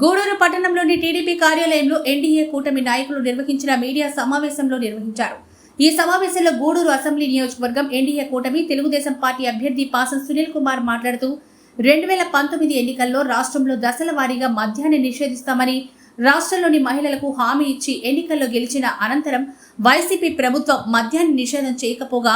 గూడూరు పట్టణంలోని టీడీపీ కార్యాలయంలో ఎన్డీఏ కూటమి నాయకులు నిర్వహించిన మీడియా సమావేశంలో నిర్వహించారు. ఈ సమావేశంలో గూడూరు అసెంబ్లీ నియోజకవర్గం ఎన్డీఏ కూటమి తెలుగుదేశం పార్టీ అభ్యర్థి పాసం సునీల్ కుమార్ మాట్లాడుతూ రెండు వేల పంతొమ్మిది ఎన్నికల్లో రాష్ట్రంలో దశల వారీగా మద్యాన్ని నిషేధిస్తామని రాష్ట్రంలోని మహిళలకు హామీ ఇచ్చి ఎన్నికల్లో గెలిచిన అనంతరం వైసీపీ ప్రభుత్వం మద్యాన్ని నిషేధం చేయకపోగా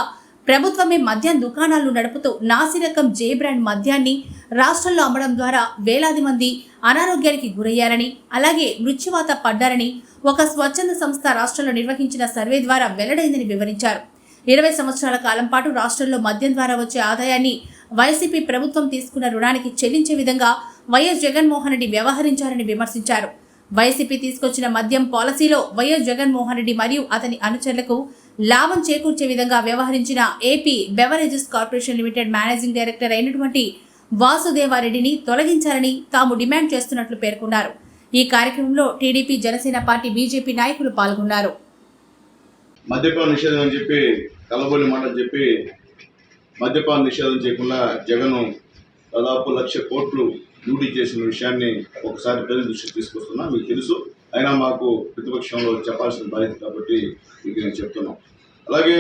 ప్రభుత్వమే మద్యం దుకాణాలు నడుపుతూ నాసిరకం జే బ్రాండ్ మద్యాన్ని రాష్ట్రంలో అమ్మడం ద్వారా వేలాది మంది అనారోగ్యానికి గురయ్యారని అలాగే మృత్యువాత పడ్డారని ఒక స్వచ్ఛంద సంస్థ రాష్ట్రంలో నిర్వహించిన సర్వే ద్వారా వెల్లడైందని వివరించారు. ఇరవై సంవత్సరాల కాలం పాటు రాష్ట్రంలో మద్యం ద్వారా వచ్చే ఆదాయాన్ని వైసీపీ ప్రభుత్వం తీసుకున్న రుణానికి చెల్లించే విధంగా వైఎస్ జగన్మోహన్ రెడ్డి వ్యవహరించారని విమర్శించారు. వైసీపీ తీసుకొచ్చిన మద్యం పాలసీలో వైఎస్ జగన్మోహన్ రెడ్డి మరియు అతని అనుచరులకు లాభం చేకూర్చే విధంగా వ్యవహరించిన AP beverages corporation limited managing director అయినటువంటి వాసుదేవారెడ్డిని తొలగించాలని తాము డిమాండ్ చేస్తున్నట్లు పేర్కొన్నారు. ఈ కార్యక్రమంలో టీడీపీ జనసేన పార్టీ బీజేపీ నాయకులు పాల్గొన్నారు. మద్యపాన నిషేధం అని చెప్పి కలబోలి మాట చెప్పి మద్యపాన నిషేధం చేయకుండా జగన్ దాదాపు లక్ష కోట్లు డ్యూటీ చేసిన విషయాన్ని ఒకసారి ప్రజల దృష్టికి తీసుకొస్తున్నా మీకు తెలుసు. అయినా మాకు ప్రతిపక్షంలో చెప్పాల్సిన బాధ్యత కాబట్టి మీకు నేను చెప్తున్నాం. అలాగే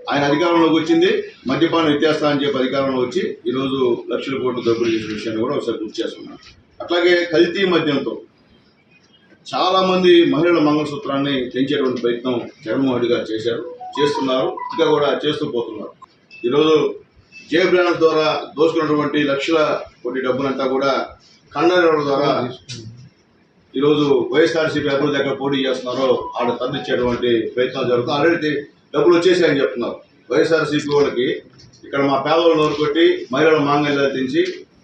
ఆయన అధికారంలోకి వచ్చింది మద్యపానం వ్యత్యాస అని చెప్పి అధికారంలో వచ్చి ఈరోజు లక్షల కోట్లు దోపిడీ చేసిన విషయాన్ని కూడా ఒకసారి గుర్తు చేస్తున్నాను అట్లాగే కల్తీ మద్యంతో చాలామంది మహిళల మంగళసూత్రాన్ని తెంచేటువంటి ప్రయత్నం జగన్మోహన్ రెడ్డి గారు చేశారు చేస్తున్నారు ఇంకా కూడా చేస్తూ పోతున్నారు. ఈరోజు జే బ్రాండ్ ద్వారా దోచుకున్నటువంటి లక్షల కోటి డబ్బులంతా కూడా కండల ద్వారా ఈరోజు వైఎస్ఆర్సీపీ అభివృద్ధి దగ్గర పోటీ చేస్తున్నారో ఆడ తరలించేటువంటి ప్రయత్నం జరుగుతుంది ఆల్రెడీ డబ్బులు వచ్చేసాయని చెప్తున్నారు. వైఎస్ఆర్సీపీ వాళ్ళకి ఇక్కడ మా పేదవాళ్ళు నోరుకొట్టి మహిళల మాంగళ్యాలు దించి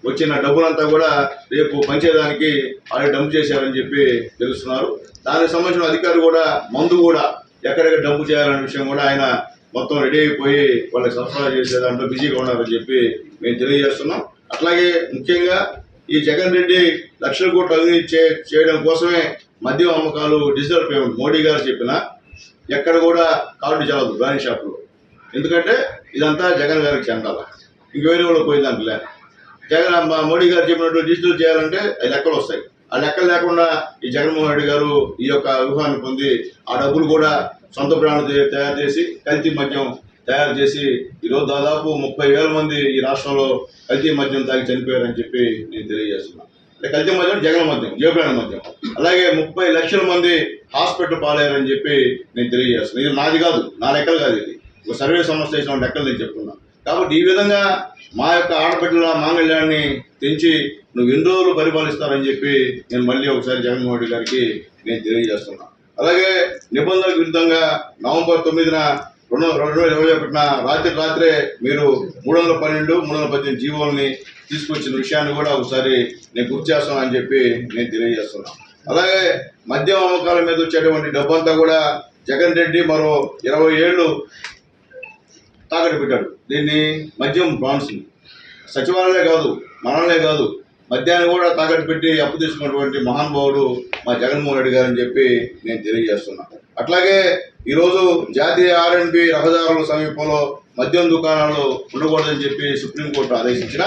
వచ్చిన డబ్బులంతా కూడా రేపు పంచేదానికి ఆల్రెడీ డంప్ చేశారని చెప్పి తెలుస్తున్నారు. దానికి సంబంధించిన అధికారులు కూడా మందు కూడా ఎక్కడెక్కడ డంప్ చేయాలనే విషయం కూడా ఆయన మొత్తం రెడీ అయిపోయి వాళ్ళకి సరఫరా చేసే దాంట్లో బిజీగా ఉన్నారని చెప్పి మేము తెలియజేస్తున్నాం. అట్లాగే ముఖ్యంగా ఈ జగన్ రెడ్డి లక్షల కోట్లు అభివృద్ధి చే చేయడం కోసమే మద్యం అమ్మకాలు డిజిటల్ పేమెంట్ మోడీ గారు చెప్పిన ఎక్కడ కూడా కార్డు చల్లదు బ్రాండ్ షాప్లో. ఎందుకంటే ఇదంతా జగన్ గారికి చెందాల. ఇంక వేరే వాళ్ళు పోయి లే. జగన్ మోడీ గారు చెప్పినట్టు డిజిటల్ చేయాలంటే అది లెక్కలు వస్తాయి. ఆ లెక్కలు లేకుండా ఈ జగన్మోహన్ రెడ్డి గారు ఈ యొక్క వ్యూహాన్ని పొంది ఆ డబ్బులు కూడా సొంత బ్రాండ్ తయారు చేసి కల్తీ మద్యం తయారు చేసి ఈరోజు దాదాపు ముప్పై వేల మంది ఈ రాష్ట్రంలో కల్తీ మద్యం తాగి చనిపోయారని చెప్పి నేను తెలియజేస్తున్నాను అంటే కల్తీ మద్యం జగన్ మద్యం జయబ్రాండ్ మద్యం. అలాగే ముప్పై లక్షల మంది హాస్పిటల్ పాలయ్యారని చెప్పి నేను తెలియజేస్తున్నాను ఇది నాది కాదు నా లెక్కలు కాదు ఇది. ఒక సర్వే సంస్థ చేసిన లెక్కలు నేను చెప్తున్నాను కాబట్టి ఈ విధంగా మా యొక్క ఆడబిడ్డల మాంగళ్యాన్ని తెంచి నువ్వు ఎన్ని రోజులు పరిపాలిస్తారని చెప్పి నేను మళ్ళీ ఒకసారి జగన్మోహన్ రెడ్డి గారికి నేను తెలియజేస్తున్నాను అలాగే నిబంధనలకు విరుద్ధంగా నవంబర్ తొమ్మిదిన రెండు రెండు వేల ఇరవై ఒకటిన రాత్రి రాత్రే మీరు మూడు వందల పన్నెండు మూడు వందల పద్దెనిమిది జీవోల్ని తీసుకొచ్చిన విషయాన్ని కూడా ఒకసారి నేను గుర్తు చేస్తాను అని చెప్పి నేను తెలియజేస్తున్నాను అలాగే మద్యం అమ్మకాల మీద వచ్చేటువంటి డబ్బంతా కూడా జగన్ రెడ్డి మరో ఇరవై ఏళ్ళు తాకట్టు పెట్టాడు. దీన్ని మద్యం బాండ్స్ సచివాలయాలే కాదు మనల్నే కాదు మద్యాన్ని కూడా తాకట్టు పెట్టి అప్పు తీసుకున్నటువంటి మహానుభావుడు మా జగన్మోహన్ రెడ్డి గారు అని చెప్పి నేను తెలియజేస్తున్నా. అట్లాగే ఈరోజు జాతీయ ఆర్ఎండ్బి రహదారుల సమీపంలో మద్యం దుకాణాలు ఉండకూడదని చెప్పి సుప్రీంకోర్టు ఆదేశించిన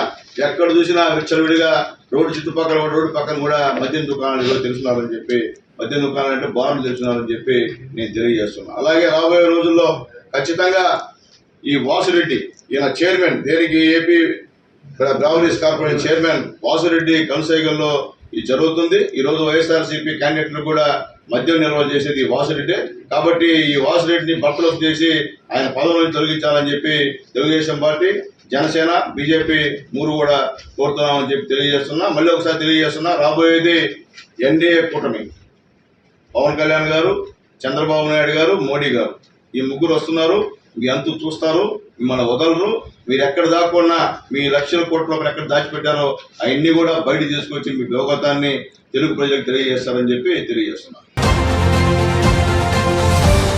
ఎక్కడ చూసినా విచ్చలవిడిగా రోడ్డు చుట్టుపక్కల రోడ్డు పక్కన కూడా మద్యం దుకాణాలు ఈరోజు తెలుసున్నారని చెప్పి మద్యం దుకాణాలు అంటే బార్లు తెలుసున్నారని చెప్పి నేను తెలియజేస్తున్నా. అలాగే రాబోయే రోజుల్లో ఖచ్చితంగా ఈ వాసురెడ్డి ఈయన చైర్మన్ దేనికి AP breweries corporation chairman Vasu Reddy కనుసైగల్లో ఇది జరుగుతుంది. ఈరోజు వైఎస్ఆర్సీపీ క్యాండిడేట్లు కూడా మద్యం నిల్వ చేసేది ఈ వాసురెడ్డి. కాబట్టి ఈ వాసురెడ్డిని బర్తలోకి చేసి ఆయన పదవి నుంచి తొలగించాలని చెప్పి తెలుగుదేశం పార్టీ జనసేన బీజేపీ మూడు కూడా కోరుతున్నామని చెప్పి తెలియజేస్తున్నా. మళ్ళీ ఒకసారి తెలియజేస్తున్నా రాబోయేది ఎన్డీఏ కూటమి. పవన్ కళ్యాణ్ గారు చంద్రబాబు నాయుడు గారు మోడీ గారు. ఈ ముగ్గురు వస్తున్నారు మీ అంతు చూస్తారు మిమ్మల్ని వదలరు. మీరు ఎక్కడ దాక్కున్నా మీ లక్షల కోట్ల రూపాయలు ఎక్కడ దాచిపెట్టారో అవన్నీ కూడా బయట తీసుకొచ్చి మీ భోగతాన్ని తెలుగు ప్రజలకు తెలియజేస్తారని చెప్పి తెలియజేస్తున్నారు